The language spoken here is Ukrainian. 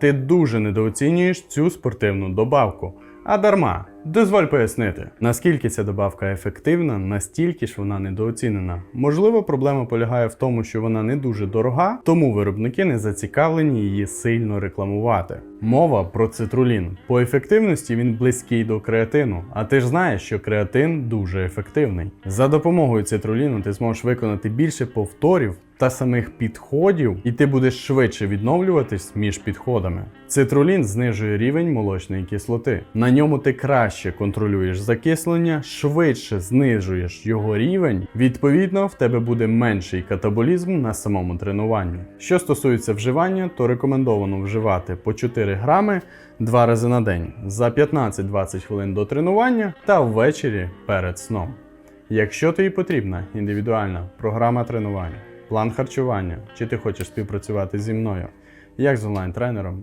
ти дуже недооцінюєш цю спортивну добавку. А дарма, дозволь пояснити, наскільки ця добавка ефективна, настільки ж вона недооцінена. Можливо, проблема полягає в тому, що вона не дуже дорога, тому виробники не зацікавлені її сильно рекламувати. Мова про цитрулін. По ефективності він близький до креатину, а ти ж знаєш, що креатин дуже ефективний. За допомогою цитруліну ти зможеш виконати більше повторів та самих підходів, і ти будеш швидше відновлюватись між підходами. Цитрулін знижує рівень молочної кислоти. На ньому ти краще контролюєш закислення, швидше знижуєш його рівень. Відповідно, в тебе буде менший катаболізм на самому тренуванні. Що стосується вживання, то рекомендовано вживати по 4 грами два рази на день за 15-20 хвилин до тренування та ввечері перед сном. Якщо тобі потрібна індивідуальна програма тренувань, план харчування, чи ти хочеш співпрацювати зі мною, як з онлайн-тренером,